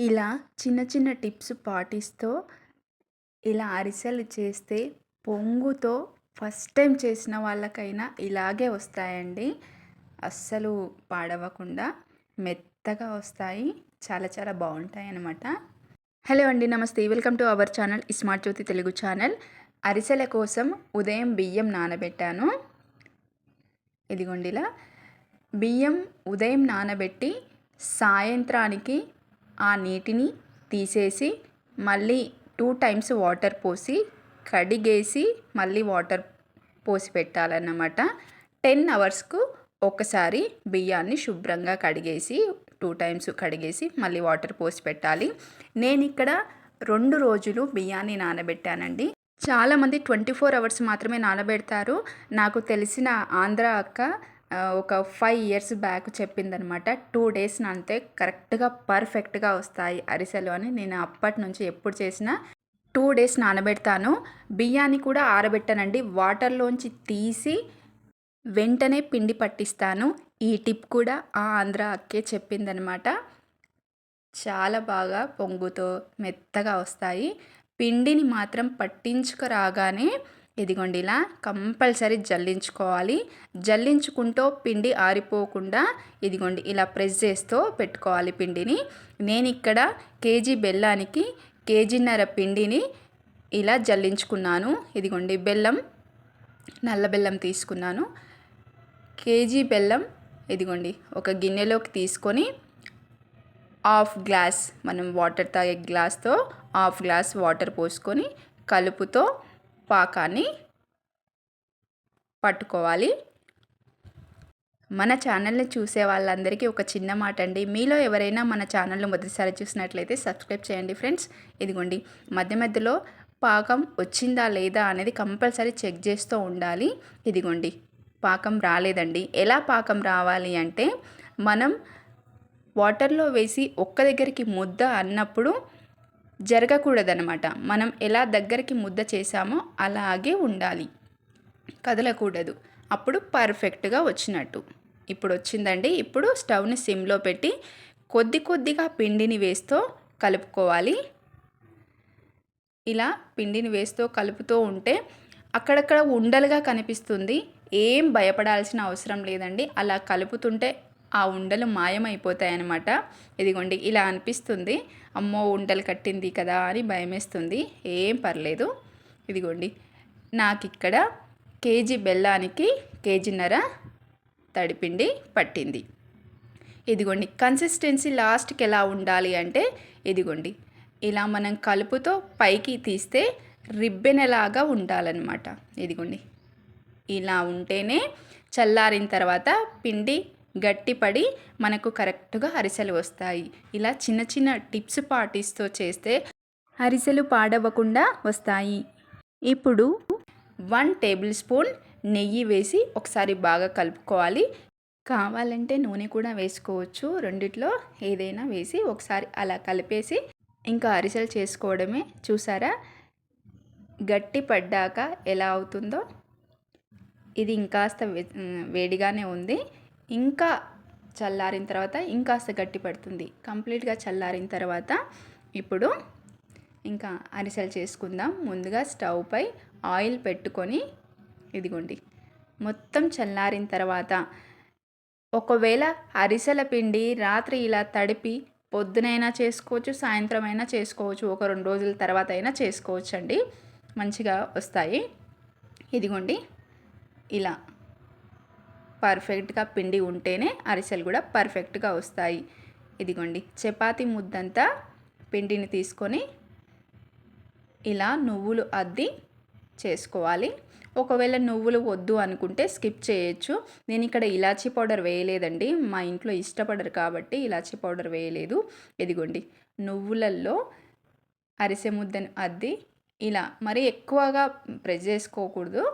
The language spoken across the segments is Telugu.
ఇలా చిన్న చిన్న టిప్స్ పాటిస్తూ ఇలా అరిసెలు చేస్తే పొంగుతో ఫస్ట్ టైం చేసిన వాళ్ళకైనా ఇలాగే వస్తాయండి. అస్సలు పాడవకుండా మెత్తగా వస్తాయి. చాలా చాలా బాగుంటాయి అన్నమాట హలో అండి నమస్తే. Welcome to our channel smart Jyothi Telugu channel. అరిసెల కోసం ఉదయం బియ్యం నానబెట్టాను. ఇదిగోండిలా బియ్యం ఉదయం నానబెట్టి సాయంత్రానికి ఆ నీటిని తీసేసి మళ్ళీ టూ టైమ్స్ వాటర్ పోసి కడిగేసి మళ్ళీ వాటర్ పోసి పెట్టాలన్నమాట. టెన్ అవర్స్కు ఒకసారి బియ్యాన్ని శుభ్రంగా కడిగేసి టూ టైమ్స్ కడిగేసి మళ్ళీ వాటర్ పోసి పెట్టాలి. నేను ఇక్కడ రెండు రోజులు బియ్యాన్ని నానబెట్టానండి. చాలామంది ట్వంటీ ఫోర్ అవర్స్ మాత్రమే నానబెడతారు. నాకు తెలిసిన ఆంధ్ర అక్క ఒక ఫైవ్ ఇయర్స్ బ్యాక్ చెప్పిందనమాట టూ డేస్ అంతే కరెక్ట్గా పర్ఫెక్ట్గా వస్తాయి అరిసెలు అని. నేను అప్పటి నుంచి ఎప్పుడు చేసినా టూ డేస్ నానబెడతాను. బియ్యాన్ని కూడా ఆరబెట్టానండి. వాటర్లోంచి తీసి వెంటనే పిండి పట్టిస్తాను. ఈ టిప్ కూడా ఆ ఆంధ్ర అక్కే చెప్పిందనమాట చాలా బాగా పొంగుతో మెత్తగా వస్తాయి. పిండిని మాత్రం పట్టించుకురాగానే ఇదిగోండి ఇలా కంపల్సరీ జల్లించుకోవాలి. జల్లించుకుంటూ పిండి ఆరిపోకుండా ఇదిగోండి ఇలా ప్రెస్ చేస్తూ పెట్టుకోవాలి పిండిని. నేను ఇక్కడ కేజీ బెల్లానికి కేజీన్నర పిండిని ఇలా జల్లించుకున్నాను. ఇదిగోండి బెల్లం నల్ల బెల్లం తీసుకున్నాను. కేజీ బెల్లం ఇదిగోండి ఒక గిన్నెలోకి తీసుకొని హాఫ్ గ్లాస్ మనం వాటర్ తాగే గ్లాస్తో హాఫ్ గ్లాస్ వాటర్ పోసుకొని కలుపుతో పాకాన్ని పట్టుకోవాలి. మన ఛానల్ని చూసే వాళ్ళందరికీ ఒక చిన్న మాట అండి మీలో ఎవరైనా మన ఛానల్ను మొదటిసారి చూసినట్లయితే సబ్స్క్రైబ్ చేయండి ఫ్రెండ్స్. ఇదిగోండి మధ్య మధ్యలో పాకం వచ్చిందా లేదా అనేది కంపల్సరీ చెక్ చేస్తూ ఉండాలి. ఇదిగోండి పాకం రాలేదండి. ఎలా పాకం రావాలి అంటే మనం వాటర్లో వేసి ఒక్క దగ్గరికి ముద్ద అన్నప్పుడు జరగకూడదనమాట మనం ఎలా దగ్గరికి ముద్ద చేసామో అలాగే ఉండాలి. కదలకూడదు. అప్పుడు పర్ఫెక్ట్గా వచ్చినట్టు. ఇప్పుడు వచ్చిందండి. ఇప్పుడు స్టవ్ని సిమ్లో పెట్టి కొద్ది కొద్దిగా పిండిని వేస్తూ కలుపుకోవాలి. ఇలా పిండిని వేస్తూ కలుపుతూ ఉంటే అక్కడక్కడ ఉండలుగా కనిపిస్తుంది. ఏం భయపడాల్సిన అవసరం లేదండి. అలా కలుపుతుంటే ఆ ఉండలు మాయమైపోతాయి అన్నమాట ఇదిగోండి ఇలా అనిపిస్తుంది. అమ్మో ఉండలు కట్టింది కదా అని భయమేస్తుంది. ఏం పర్లేదు. ఇదిగోండి నాకు ఇక్కడ కేజీ బెల్లానికి కేజీన్నర తడిపిండి పట్టింది. ఇదిగోండి కన్సిస్టెన్సీ లాస్ట్కి ఎలా ఉండాలి అంటే ఇదిగోండి ఇలా మనం కలుపుతో పైకి తీస్తే రిబ్బెనలాగా ఉండాలన్నమాట. ఇదిగోండి ఇలా ఉంటేనే చల్లారిన తర్వాత పిండి గట్టిపడి మనకు కరెక్ట్గా అరిసెలు వస్తాయి. ఇలా చిన్న చిన్న టిప్స్ పాటిస్తూ చేస్తే అరిసెలు పాడవకుండా వస్తాయి. ఇప్పుడు వన్ టేబుల్ స్పూన్ నెయ్యి వేసి ఒకసారి బాగా కలుపుకోవాలి. కావాలంటే నూనె కూడా వేసుకోవచ్చు. రెండిట్లో ఏదైనా వేసి ఒకసారి అలా కలిపేసి ఇంకా అరిసెలు చేసుకోవడమే చూసారా? గట్టి పడ్డాక ఎలా అవుతుందో? ఇది ఇంకాస్త వేడిగానే ఉంది. ఇంకా చల్లారిన తర్వాత ఇంకాస్త గట్టి పడుతుంది. కంప్లీట్గా చల్లారిన తర్వాత ఇప్పుడు ఇంకా అరిసెలు చేసుకుందాం. ముందుగా స్టవ్ పై ఆయిల్ పెట్టుకొని ఇదిగోండి. మొత్తం చల్లారిన తర్వాత ఒకవేళ అరిసెల పిండి రాత్రి ఇలా తడిపి పొద్దునైనా చేసుకోవచ్చు సాయంత్రం అయినా చేసుకోవచ్చు ఒక రెండు రోజుల తర్వాత అయినా చేసుకోవచ్చు అండి మంచిగా వస్తాయి. ఇదిగోండి. ఇలా పర్ఫెక్ట్గా పిండి ఉంటేనే అరిసెలు కూడా పర్ఫెక్ట్గా వస్తాయి. ఇదిగోండి చపాతి ముద్దంతా పిండిని తీసుకొని ఇలా నువ్వులు అద్ది చేసుకోవాలి. ఒకవేళ నువ్వులు వద్దు అనుకుంటే స్కిప్ చేయొచ్చు. నేను ఇక్కడ ఇలాచీ పౌడర్ వేయలేదండి. మా ఇంట్లో ఇష్టపడరు కాబట్టి ఇలాచీ పౌడర్ వేయలేదు. ఇదిగోండి నువ్వులల్లో అరిసె ముద్దను అద్ది ఇలా మరి ఎక్కువగా ప్రెస్ చేసుకోకూడదు.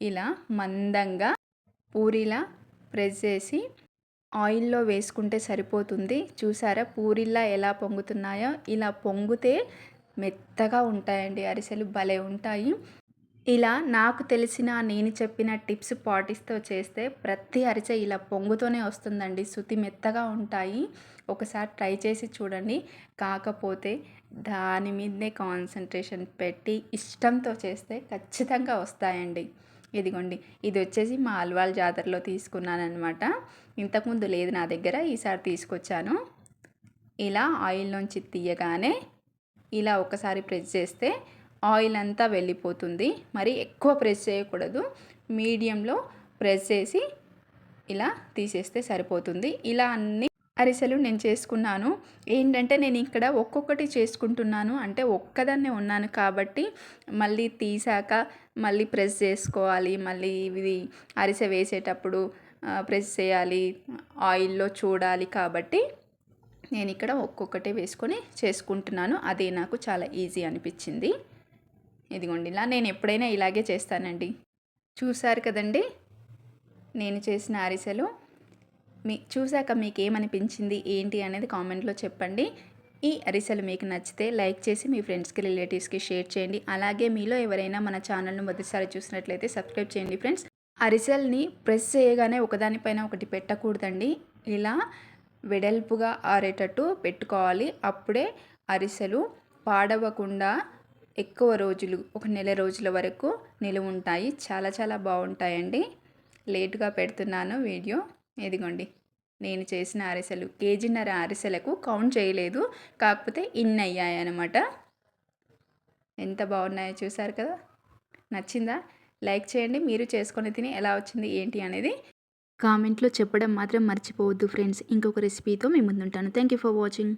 ఇలా మందంగా పూరీలా ప్రెస్ చేసి ఆయిల్లో వేసుకుంటే సరిపోతుంది. చూసారా? పూరిల్లా ఎలా పొంగుతున్నాయో? ఇలా పొంగితే మెత్తగా ఉంటాయండి. అరిసెలు భలే ఉంటాయి. ఇలా నాకు తెలిసిన నేను చెప్పిన టిప్స్ పాటిస్తూ చేస్తే ప్రతి అరిసె ఇలా పొంగుతూనే వస్తుందండి. శుతి మెత్తగా ఉంటాయి. ఒకసారి ట్రై చేసి చూడండి. కాకపోతే దాని మీదనే కాన్సన్ట్రేషన్ పెట్టి ఇష్టంతో చేస్తే ఖచ్చితంగా వస్తాయండి. ఇదిగోండి ఇది వచ్చేసి మా అల్వాల్ జాతరలో తీసుకున్నాను ఇంతకుముందు లేదు నా దగ్గర ఈసారి తీసుకొచ్చాను. ఇలా ఆయిల్ నుంచి తీయగానే ఇలా ఒకసారి ప్రెస్ చేస్తే ఆయిల్ అంతా వెళ్ళిపోతుంది. మరి ఎక్కువ ప్రెస్ చేయకూడదు. మీడియంలో ప్రెస్ చేసి ఇలా తీసేస్తే సరిపోతుంది. ఇలా అన్ని అరిసెలు నేను చేసుకున్నాను. ఏంటంటే నేను ఇక్కడ ఒక్కొక్కటి చేసుకుంటున్నాను. అంటే ఒక్కదాన్నే ఉన్నాను కాబట్టి మళ్ళీ తీసాక మళ్ళీ ప్రెస్ చేసుకోవాలి. మళ్ళీ ఇది అరిసె వేసేటప్పుడు ప్రెస్ చేయాలి. ఆయిల్లో చూడాలి కాబట్టి నేను ఇక్కడ ఒక్కొక్కటి వేసుకొని చేసుకుంటున్నాను. అదే నాకు చాలా ఈజీ అనిపించింది. ఇదిగోండి ఇలా నేను ఎప్పుడైనా ఇలాగే చేస్తానండి. చూసారు కదండి? నేను చేసిన అరిసెలు మీ చూశాక మీకు ఏమనిపించింది ఏంటి అనేది కామెంట్లో చెప్పండి. ఈ అరిసెలు మీకు నచ్చితే లైక్ చేసి మీ ఫ్రెండ్స్కి రిలేటివ్స్కి షేర్ చేయండి. అలాగే మీలో ఎవరైనా మన ఛానల్ను మొదటిసారి చూసినట్లయితే సబ్స్క్రైబ్ చేయండి ఫ్రెండ్స్. అరిసెల్ని ప్రెస్ చేయగానే ఒకదానిపైన ఒకటి పెట్టకూడదండి. ఇలా వెడల్పుగా ఆరేటట్టు పెట్టుకోవాలి. అప్పుడే అరిసెలు పాడవకుండా ఎక్కువ రోజులు ఒక నెల రోజుల వరకు నిలువ ఉంటాయి చాలా చాలా బాగుంటాయండి. లేటుగా పెడుతున్నాను వీడియో. ఇదిగోండి. నేను చేసిన అరిసెలు కేజీన్నర అరిసెలకు కౌంట్ చేయలేదు. కాకపోతే ఇన్ని అయ్యాయి అనమాట ఎంత బాగున్నాయో చూసారు కదా? నచ్చిందా? లైక్ చేయండి. మీరు చేసుకొని తిని ఎలా వచ్చింది ఏంటి అనేది కామెంట్లో చెప్పడం మాత్రం మర్చిపోవద్దు ఫ్రెండ్స్. ఇంకొక రెసిపీతో మీ ముందుంటాను. Thank you for watching